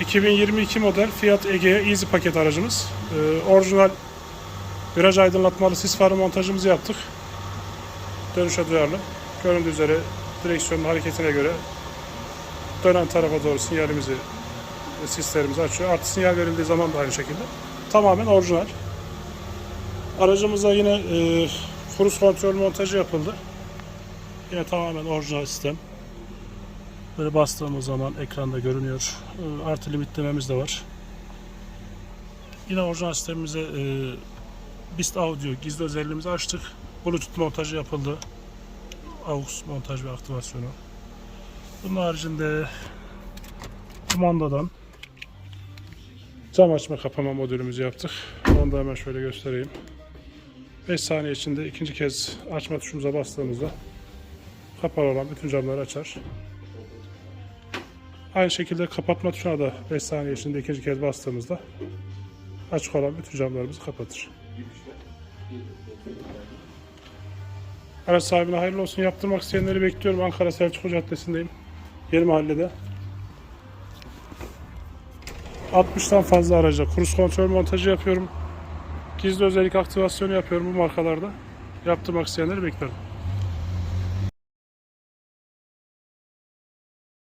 2022 model Fiat Egea Easy paket aracımız. Ee, orijinal viraj aydınlatmalı sis farı montajımızı yaptık. Dönüşe duyarlı. Göründüğü üzere direksiyonun hareketine göre dönen tarafa doğru sinyalimizi sislerimizi açıyor. Artı sinyal verildiği zaman da aynı şekilde. Tamamen orijinal. Aracımıza yine e, cruise kontrol montajı yapıldı. Yine tamamen orijinal sistem. Böyle bastığımız zaman ekranda görünüyor. E, Artı limitlememiz de var. Yine orijinal sistemimize e, BIST Audio gizli özelliğimizi açtık. Bluetooth montajı yapıldı. AUX montaj ve aktivasyonu. Bunun haricinde kumandadan cam açma kapama modülümüzü yaptık. Onu da hemen şöyle göstereyim. 5 saniye içinde ikinci kez açma tuşumuza bastığımızda kapalı olan bütün camları açar. Aynı şekilde kapatma tuşuna da 5 saniye içinde ikinci kez bastığımızda açık olan bütün camlarımızı kapatır. Araç sahibine hayırlı olsun. Yaptırmak isteyenleri bekliyorum. Ankara Selçuklu Caddesi'ndeyim. Yeni mahallede. 60'tan fazla araca kruz kontrol montajı yapıyorum. Gizli özellik aktivasyonu yapıyorum bu markalarda. Yaptırmak isteyenleri beklerim.